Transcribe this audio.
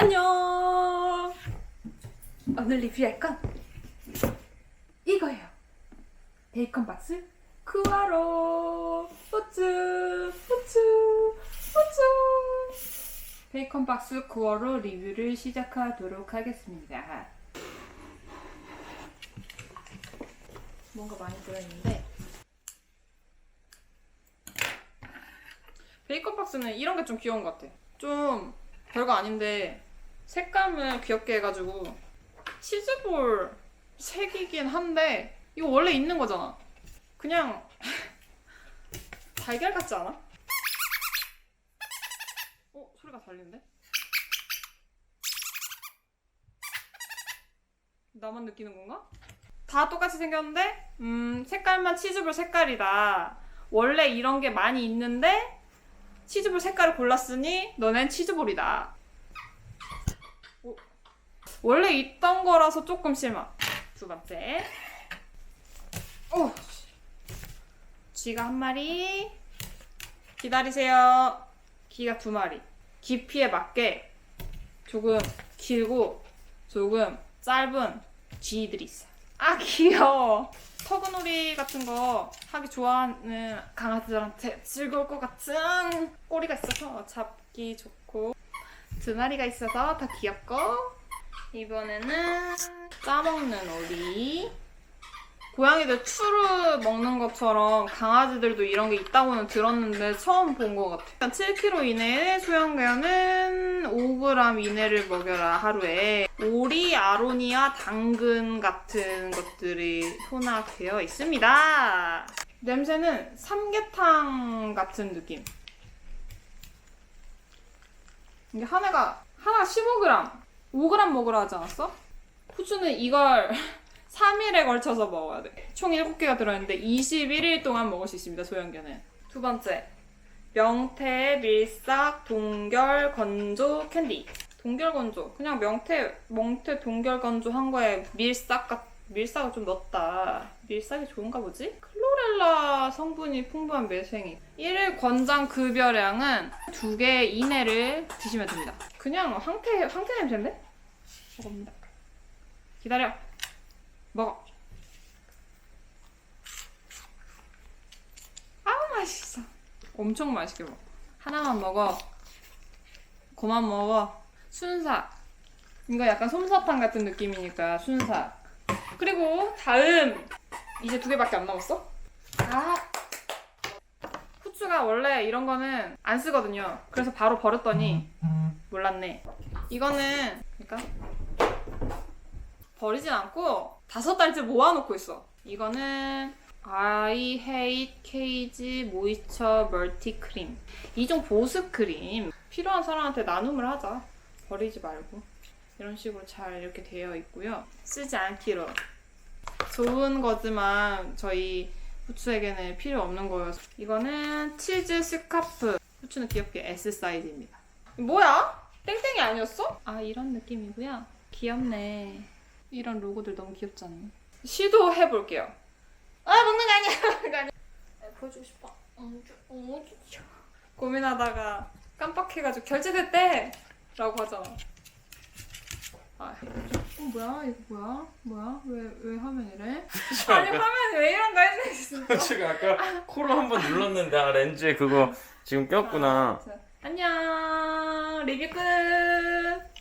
안녕. 오늘 리뷰할 건 이거예요. 베이컨 박스 쿠아로 우쭈 우쭈 우쭈 베이컨 박스 쿠어로 리뷰를 시작하도록 하겠습니다. 뭔가 많이 들어있는데 베이컨 박스는 이런 게 좀 귀여운 것 같아. 좀 별거 아닌데 색감을 귀엽게 해가지고 치즈볼 색이긴 한데 이거 원래 있는 거잖아. 그냥 달걀 같지 않아? 어 소리가 달리는데? 나만 느끼는 건가? 다 똑같이 생겼는데 음 색깔만 치즈볼 색깔이다. 원래 이런 게 많이 있는데 치즈볼 색깔을 골랐으니 너넨 치즈볼이다. 오. 원래 있던 거라서 조금 실망. 두 번째. 오. 쥐가 한 마리. 기다리세요. 기가 두 마리. 깊이에 맞게 조금 길고 조금 짧은 쥐들이 있어. 아 귀여워. 터그놀이 같은 거 하기 좋아하는 강아지들한테 즐거울 것 같은 꼬리가 있어서 잡기 좋고 두 마리가 있어서 더 귀엽고 이번에는 짜먹는 오리 고양이들 추루 먹는 것처럼 강아지들도 이런 게 있다고는 들었는데 처음 본 것 같아. 7kg 이내의 수영견은 5g 이내를 먹여라 하루에. 오리, 아로니아, 당근 같은 것들이 혼합되어 있습니다. 냄새는 삼계탕 같은 느낌. 이게 하나가 하나 15g, 5g 먹으라 하지 않았어? 후추는 이걸 3일에 걸쳐서 먹어야 돼. 총 7개가 들어있는데 21일 동안 먹을 수 있습니다, 소형견은. 두 번째. 명태, 밀싹, 동결, 건조, 캔디. 동결 건조. 그냥 명태, 명태 동결 건조 한 거에 밀싹 같, 밀싹을 좀 넣었다. 밀싹이 좋은가 보지? 클로렐라 성분이 풍부한 매생이. 1일 권장 급여량은 2개 이내를 드시면 됩니다. 그냥 황태, 황태 냄새인데? 먹습니다. 기다려. 먹어. 아우 맛있어. 엄청 맛있게 먹어. 하나만 먹어. 그만 먹어. 순삭. 이거 약간 솜사탕 같은 느낌이니까 순삭. 그리고 다음 이제 두 개밖에 안 남았어. 아. 후추가 원래 이런 거는 안 쓰거든요. 그래서 바로 버렸더니 몰랐네. 이거는 그러니까 버리진 않고 다섯 달째 모아놓고 있어. 이거는 I hate cage 모이처 멀티 크림. 이종 보습 크림. 필요한 사람한테 나눔을 하자. 버리지 말고. 이런 식으로 잘 이렇게 되어 있고요. 쓰지 않기로. 좋은 거지만 저희 후추에게는 필요 없는 거여서. 이거는 치즈 스카프. 후추는 귀엽게 S 사이즈입니다. 뭐야? 땡땡이 아니었어? 아 이런 느낌이고요. 귀엽네. 이런 로고들 너무 귀엽잖아. 시도해 볼게요. 아 먹는 거 아니야. 아니야. 네, 보여주고 싶어. 고민하다가 깜빡해가지고 결제됐대! 라고 하잖아. 뭐야? 이거 뭐야? 뭐야? 왜, 왜 화면 이래? 아니, 화면이 왜 이런가 했네, 진짜. 제가 아까 코로 한 번 눌렀는데 아, 렌즈에 그거 지금 꼈구나. 자, 안녕! 리뷰 끝!